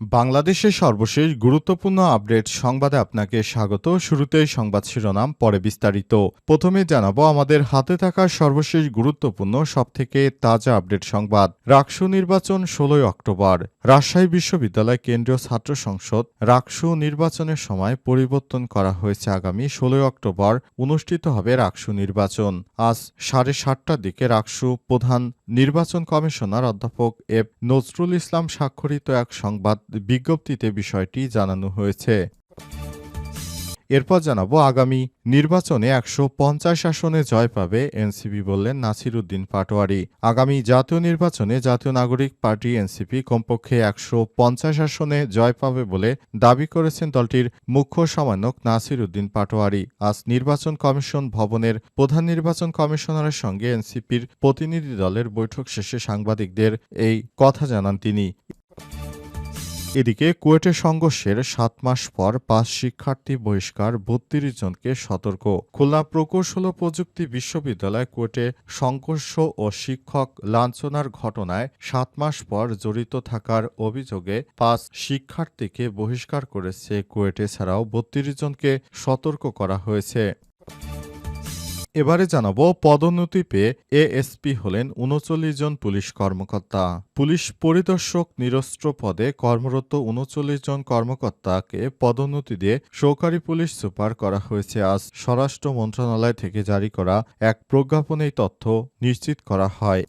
বাংলাদেশের সর্বশেষ গুরুত্বপূর্ণ আপডেট সংবাদে আপনাকে স্বাগত। শুরুতেই সংবাদ শিরোনাম, পরে বিস্তারিত। প্রথমে জানাব, আমাদের হাতে থাকা সর্বশেষ গুরুত্বপূর্ণ, সবথেকে তাজা আপডেট সংবাদ। রাকসু নির্বাচন ষোলোই অক্টোবর। রাজশাহী বিশ্ববিদ্যালয় কেন্দ্রীয় ছাত্র সংসদ রাকসু নির্বাচনের সময় পরিবর্তন করা হয়েছে আগামী ষোলোই অক্টোবর, অনুষ্ঠিত হবে রাকসু নির্বাচন। আজ সাড়ে সাতটার দিকে রাকসু প্রধান নির্বাচন কমিশনার অধ্যাপক এফ নজরুল ইসলাম স্বাক্ষরিত এক সংবাদ বিজ্ঞপ্তিতে বিষয়টি জানানো হয়েছে। এরপর জানাব, আগামী নির্বাচনে একশো পঞ্চাশ আসনে জয় পাবে এনসিপি বললেন নাসির উদ্দিন পাটোয়ারি। আগামী জাতীয় নির্বাচনে জাতীয় নাগরিক পার্টি এনসিপি কমপক্ষে একশো পঞ্চাশ আসনে জয় পাবে বলে দাবি করেছেন দলটির মুখ্য সমন্বয়ক নাসির উদ্দিন পাটোয়ারি। আজ নির্বাচন কমিশন ভবনের প্রধান নির্বাচন কমিশনারের সঙ্গে এনসিপির প্রতিনিধি দলের বৈঠক শেষে সাংবাদিকদের এই কথা জানান তিনি। এদিকে কুয়েটে সংঘর্ষের সাত মাস পর পাঁচ শিক্ষার্থী বহিষ্কার, বত্রিশ জনকে সতর্ক। খুলনা প্রকৌশল প্রযুক্তি বিশ্ববিদ্যালয় কুয়েটে সংঘর্ষ ও শিক্ষক লাঞ্ছনার ঘটনায় সাত মাস পর জড়িত থাকার অভিযোগে পাঁচ শিক্ষার্থীকে বহিষ্কার করেছে কুয়েটে। ছাড়াও বত্রিশ জনকে সতর্ক করা হয়েছে। এবারে জানাব, পদোন্নতি পেয়ে এএসপি হলেন উনচল্লিশ জন পুলিশ কর্মকর্তা। পুলিশ পরিদর্শক নিরস্ত্র পদে কর্মরত উনচল্লিশ জন কর্মকর্তাকে পদোন্নতি দিয়ে সহকারী পুলিশ সুপার করা হয়েছে আজ। স্বরাষ্ট্র মন্ত্রণালয় থেকে জারি করা এক প্রজ্ঞাপনে তথ্য নিশ্চিত করা হয়।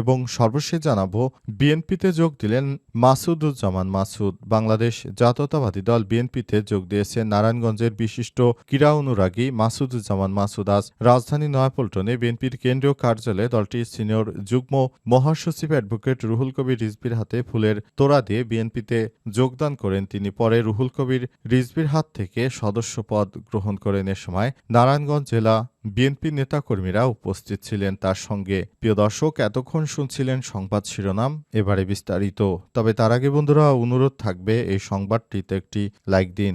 এবং সর্বশেষ জানাব, বিএনপিতে যোগ দিলেন মাসুদুজ্জামান মাসুদ। বাংলাদেশ জাতীয়তাবাদী দল বিএনপিতে যোগ দিয়েছে নারায়ণগঞ্জের বিশিষ্ট ক্রীড়া অনুরাগী মাসুদুজ্জামান মাসুদ। আজ রাজধানী নয়াপল্টনে বিএনপির কেন্দ্রীয় কার্যালয়ে দলটির সিনিয়র যুগ্ম মহাসচিব অ্যাডভোকেট রুহুল কবির রিজবির হাতে ফুলের তোড়া দিয়ে বিএনপিতে যোগদান করেন তিনি। পরে রুহুল কবির রিজবির হাত থেকে সদস্য পদ গ্রহণ করেন। এ সময় নারায়ণগঞ্জ জেলা বিএনপি নেতাকর্মীরা উপস্থিত ছিলেন। তার সঙ্গে প্রিয় দর্শক, এতক্ষণ শুনছিলেন সংবাদ শিরোনাম, এবারে বিস্তারিত। তবে তার আগে বন্ধুরা, অনুরোধ থাকবে এই সংবাদটিতে একটি লাইক দিন।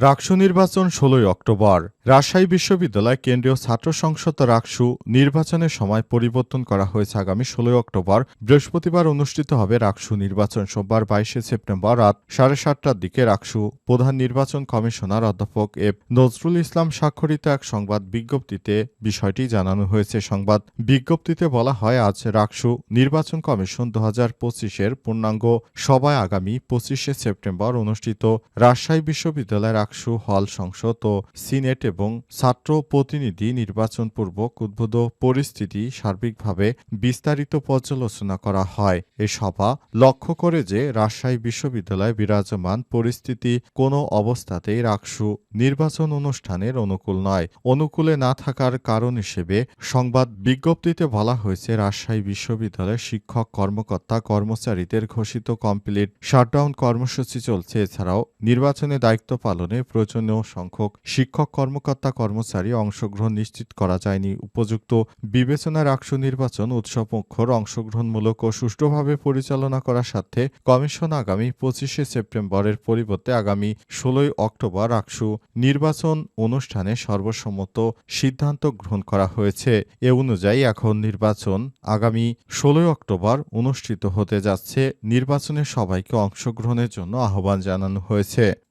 রাকসু নির্বাচন ষোলোই অক্টোবর। রাজশাহী বিশ্ববিদ্যালয় কেন্দ্রীয় ছাত্র সংসদ রাকসু নির্বাচনের সময় পরিবর্তন করা হয়েছে আগামী ষোলোই অক্টোবর। বৃহস্পতিবার অনুষ্ঠিত হবে রাকসু নির্বাচন। সোমবার বাইশে সেপ্টেম্বর রাত সাড়ে সাতটার দিকে রাকসু প্রধান নির্বাচন কমিশনার অধ্যাপক এফ নজরুল ইসলাম স্বাক্ষরিত এক সংবাদ বিজ্ঞপ্তিতে বিষয়টি জানানো হয়েছে। সংবাদ বিজ্ঞপ্তিতে বলা হয়, আজ রাকসু নির্বাচন কমিশন দু হাজার পঁচিশের পূর্ণাঙ্গ সভায় আগামী পঁচিশে সেপ্টেম্বর অনুষ্ঠিত রাজশাহী বিশ্ববিদ্যালয়ের রাকসু হল সংসদ ও সিনেট এবং ছাত্র প্রতিনিধি নির্বাচন পূর্বক উদ্ভূত পরিস্থিতি সার্বিকভাবে বিস্তারিত পর্যালোচনা করা হয়। এ সভা লক্ষ্য করে যে রাজশাহী বিশ্ববিদ্যালয়ে বিরাজমান পরিস্থিতি কোনো অবস্থাতেই রাকসু নির্বাচন অনুষ্ঠানের অনুকূল নয়। অনুকূলে না থাকার কারণ হিসেবে সংবাদ বিজ্ঞপ্তিতে বলা হয়েছে, রাজশাহী বিশ্ববিদ্যালয়ের শিক্ষক, কর্মকর্তা, কর্মচারীদের ঘোষিত কমপ্লিট শাটডাউন কর্মসূচি চলছে। এছাড়াও নির্বাচনে দায়িত্ব পালনে প্রয়োজনীয় সংখ্যক শিক্ষক, কর্মকর্তা, কর্মচারী অংশগ্রহণ নিশ্চিত করা যায়নি। উপযুক্ত বিবেচনার রাকসু নির্বাচন উৎসবমুখর অংশগ্রহণমূলক ও সুষ্ঠুভাবে পরিচালনা করার সাথে কমিশন আগামী পঁচিশে সেপ্টেম্বরের পরিবর্তে আগামী ষোলোই অক্টোবর রাকসু নির্বাচন অনুষ্ঠানে সর্বসম্মত সিদ্ধান্ত গ্রহণ করা হয়েছে। এ অনুযায়ী এখন নির্বাচন আগামী ষোলোই অক্টোবর অনুষ্ঠিত হতে যাচ্ছে। নির্বাচনে সবাইকে অংশগ্রহণের জন্য আহ্বান জানানো হয়েছে।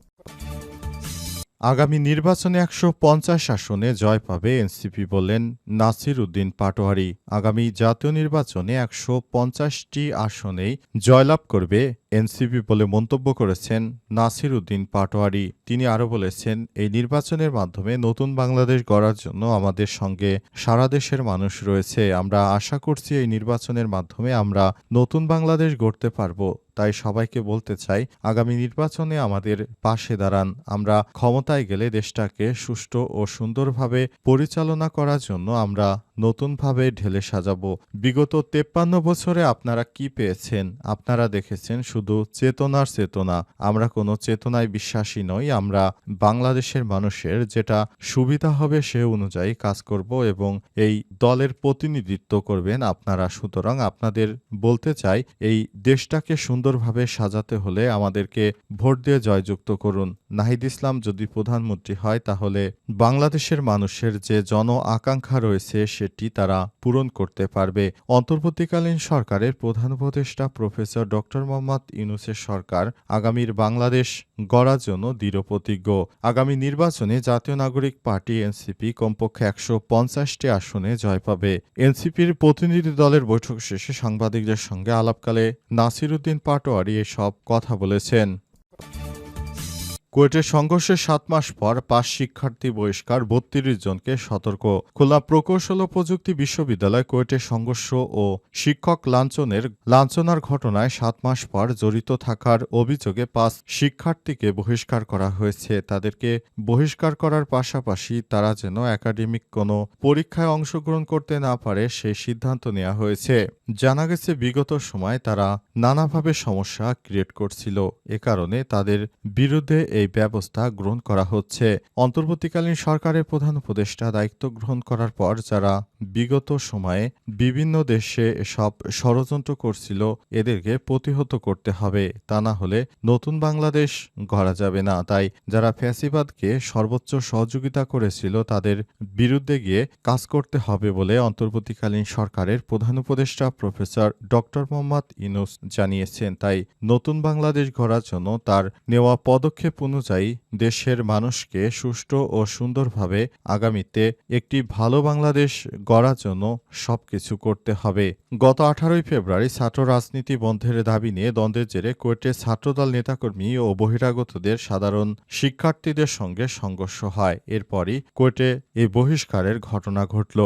আগামী নির্বাচনে একশো পঞ্চাশ আসনে জয় পাবে এনসিপি বললেন নাসির উদ্দিন পাটোয়ারি। আগামী জাতীয় নির্বাচনে একশো পঞ্চাশটি আসনেই জয়লাভ করবে এনসিপি বলে মন্তব্য করেছেন নাসির উদ্দিন পাটোয়ারি। তিনি আরও বলেছেন, এই নির্বাচনের মাধ্যমে নতুন বাংলাদেশ গড়ার জন্য আমাদের সঙ্গে সারা দেশের মানুষ রয়েছে। আমরা আশা করছি এই নির্বাচনের মাধ্যমে আমরা নতুন বাংলাদেশ গড়তে পারব। তাই সবাইকে বলতে চাই, আগামী নির্বাচনে আমাদের পাশে দাঁড়ান। আমরা ক্ষমতায় গেলে দেশটাকে সুষ্ঠু ও সুন্দরভাবে পরিচালনা করার জন্য আমরা নতুনভাবে ঢেলে সাজাবো। বিগত তেপ্পান্ন বছরে আপনারা কি পেয়েছেন? আপনারা দেখেছেন শুধু চেতনার চেতনা। আমরা কোনো চেতনায় বিশ্বাসী নই, আমরা বাংলাদেশের মানুষের যেটা সুবিধা হবে সে অনুযায়ী কাজ করব এবং এই দলের প্রতিনিধিত্ব করবেন আপনারা। সুতরাং আপনাদের বলতে চাই, এই দেশটাকে সুন্দরভাবে সাজাতে হলে আমাদেরকে ভোট দিয়ে জয়যুক্ত করুন। নাহিদ ইসলাম যদি প্রধানমন্ত্রী হয়, তাহলে বাংলাদেশের মানুষের যে জন আকাঙ্ক্ষা রয়েছে সেটি তারা পূরণ করতে পারবে। অন্তর্বর্তীকালীন সরকারের প্রধান উপদেষ্টা প্রফেসর ডক্টর মোহাম্মদ ইউনুসের সরকার আগামীর বাংলাদেশ গড়ার জন্য দৃঢ়প্রতিজ্ঞ আগামী নির্বাচনে জাতীয় নাগরিক পার্টি এনসিপি কমপক্ষে একশো পঞ্চাশটি আসনে জয় পাবে। এনসিপির প্রতিনিধি দলের বৈঠক শেষে সাংবাদিকদের সঙ্গে আলাপকালে নাসিরুদ্দিন পাটোয়ারি এসব কথা বলেছেন। কুয়েটের সংঘর্ষের সাত মাস পর পাঁচ শিক্ষার্থী বহিষ্কার, বত্রিশ জনকে সতর্ক। খুলনা প্রকৌশল ও প্রযুক্তি বিশ্ববিদ্যালয় কুয়েটের সংঘর্ষ ও শিক্ষক লাঞ্ছনের, লাঞ্ছনার ঘটনায় সাত মাস পর জড়িত থাকার অভিযোগে পাঁচ শিক্ষার্থীকে বহিষ্কার করা হয়েছে। তাদেরকে বহিষ্কার করার পাশাপাশি তারা যেন একাডেমিক কোনো পরীক্ষায় অংশগ্রহণ করতে না পারে সেই সিদ্ধান্ত নেওয়া হয়েছে। জানা গেছে, বিগত সময় তারা নানাভাবে সমস্যা ক্রিয়েট করছিল। এ কারণে তাদের বিরুদ্ধে এই ব্যবস্থা গ্রহণ করা হচ্ছে। অন্তর্বর্তীকালীন সরকারের প্রধান উপদেষ্টা দায়িত্ব গ্রহণ করার পর যারা বিগত সময়ে বিভিন্ন দেশে এসব ষড়যন্ত্র করছিল, এদেরকে প্রতিহত করতে হবে। তা না হলে নতুন বাংলাদেশ গড়া যাবে না। তাই যারা ফ্যাসিবাদকে সর্বোচ্চ সহযোগিতা করেছিল, তাদের বিরুদ্ধে গিয়ে কাজ করতে হবে বলে অন্তর্বর্তীকালীন সরকারের প্রধান উপদেষ্টা প্রফেসর ডক্টর মোহাম্মদ ইনুস জানিয়েছেন। তাই নতুন বাংলাদেশ গড়ার জন্য তার নেওয়া পদক্ষেপ অনুযায়ী দেশের মানুষকে সুষ্ঠু ও সুন্দরভাবে আগামীতে একটি ভালো বাংলাদেশ গড়ার জন্য সবকিছু করতে হবে। গত আঠারোই ফেব্রুয়ারি ছাত্র রাজনীতি বন্ধের দাবি নিয়ে দ্বন্দ্বের জেরে কুয়েটের ছাত্রদল নেতাকর্মী ও বহিরাগতদের সাধারণ শিক্ষার্থীদের সঙ্গে সংঘর্ষ হয়। এরপরই কুয়েটে এই বহিষ্কারের ঘটনা ঘটল।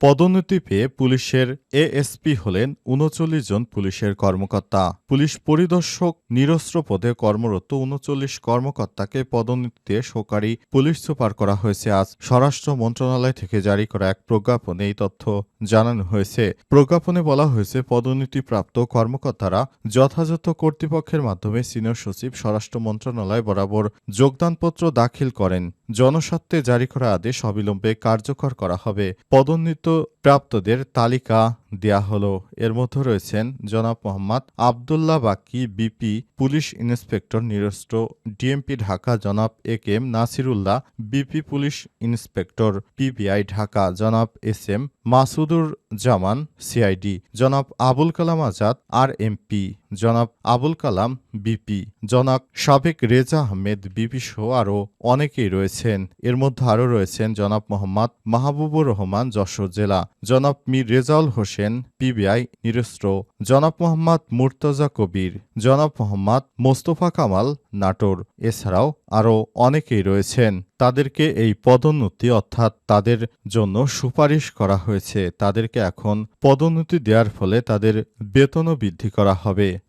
পদোন্নতি পেয়ে পুলিশের এএসপি হলেন উনচল্লিশ জন পুলিশের কর্মকর্তা। পুলিশ পরিদর্শক নিরস্ত্র পদে কর্মরত উনচল্লিশ কর্মকর্তাকে পদোন্নতিতে সহকারী পুলিশ সুপার করা হয়েছে। আজ স্বরাষ্ট্র মন্ত্রণালয় থেকে জারি করা এক প্রজ্ঞাপনে এই তথ্য জানানো হয়েছে। প্রজ্ঞাপনে বলা হয়েছে, পদোন্নতিপ্রাপ্ত কর্মকর্তারা যথাযথ কর্তৃপক্ষের মাধ্যমে সিনিয়র সচিব, স্বরাষ্ট্র মন্ত্রণালয় বরাবর যোগদানপত্র দাখিল করেন। জনস্বার্থে জারি করা আদেশ অবিলম্বে কার্যকর করা হবে। পদোন্নীত প্রাপ্তদের তালিকা দেয়া হল। এর মধ্যে রয়েছেন জনাব Mohammad Abdullah Baki, BP, police inspector নিরস্ত্র, ডিএমপি ঢাকা জনাব A K M Nasirullah, BP police inspector PBI Dhaka জনাব S M Masudur Zaman, CID জনাব আবুল কালাম আজাদ আর এমপি জনাব আবুল কালাম বিপি জনাব সাবেক রেজা আহমেদ বিপি সহ আরও অনেকেই রয়েছেন। এর মধ্যে আরও রয়েছেন জনাব মোহাম্মদ মাহবুবুর রহমান, যশোর জেলা, জনাব মীর রেজাউল হোসেন পিবিআই নিরস্ত্র, জনাব মোহাম্মদ মুর্তজা কবির, জনাব মোহাম্মদ মোস্তফা কামাল নাটোর। এছাড়াও আরও অনেকেই রয়েছেন। তাদেরকে এই পদোন্নতি অর্থাৎ তাদের জন্য সুপারিশ করা হয়েছে। তাদেরকে এখন পদোন্নতি দেওয়ার ফলে তাদের বেতনও বৃদ্ধি করা হবে।